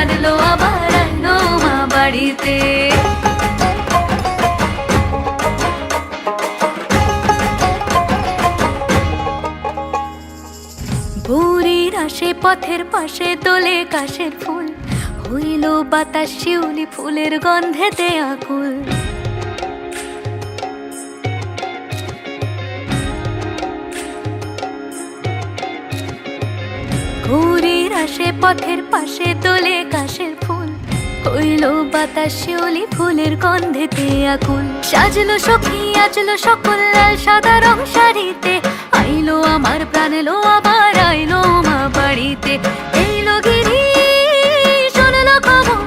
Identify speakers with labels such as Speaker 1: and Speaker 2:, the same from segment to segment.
Speaker 1: আমার আবার উমা বাড়িতে ভোরের আসে পথের পাশে তোলে কাশের ফুল হইল বাতাস শিউলি ফুলের গন্ধেতে আকুল ভোরের আসে পথের পাশে তোলে কাশের ফুল। হইল বাতাস শিউলি ফুলের গন্ধেতে আকুল সাজলো সখী, আজলো সকল লাল সাদা রং শাড়িতে। আইলো আমার প্রাণ লো আবার আইলো মা বাড়িতে। এইলো গিরি শোনলো খবর।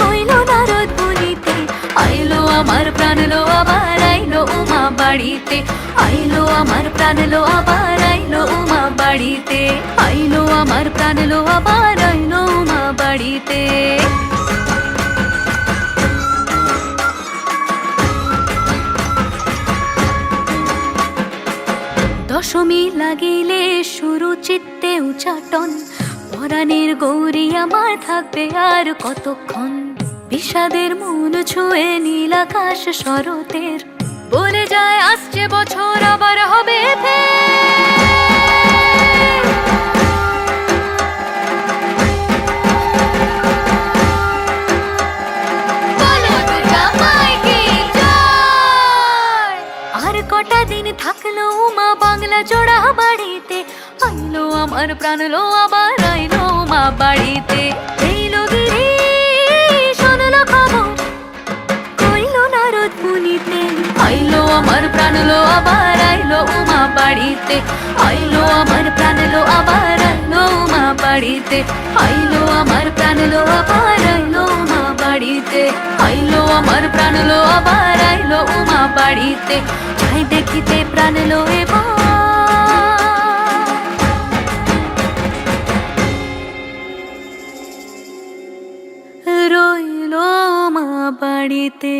Speaker 1: কইলো নারদ বলিতে। আইলো আমার প্রাণ লো আবার আইলো উমা বাড়িতে। আইলো আমার প্রাণ লো আবার আইলো উমা বাড়িতে। আইলো আমার প্রাণ আবার আইলো উমা বাড়িতে। দশমী লাগিলে শুরু চিত্তে উচাটন, পরাণের গৌরী আমার থাকবে আর কতক্ষণ? বিষাদের মন ছুঁয়ে নীল আকাশ শরতের, বলে যায়, আসছে বছর, আবার হবে ফের। আর কটা দিন থাকল মা বাংলা জোড়া বাড়িতে আইলো আমার প্রাণ লো আবার আইলো মা বাড়িতে এইলো গিরি শোনলো খবর কইলো নারদ মুনিতে আইলো আমার প্রাণ লো আবার আইলো উমা বাড়িতে আইলো আমার প্রাণ আবার আইলো উমা বাড়িতে আইলো আমার আবার আইলো উমা বাড়িতে আইলো আমার আবার আইলো উমা বাড়িতে যাই দেখিতে প্রাণ লোয়ে রইল মা বাড়িতে।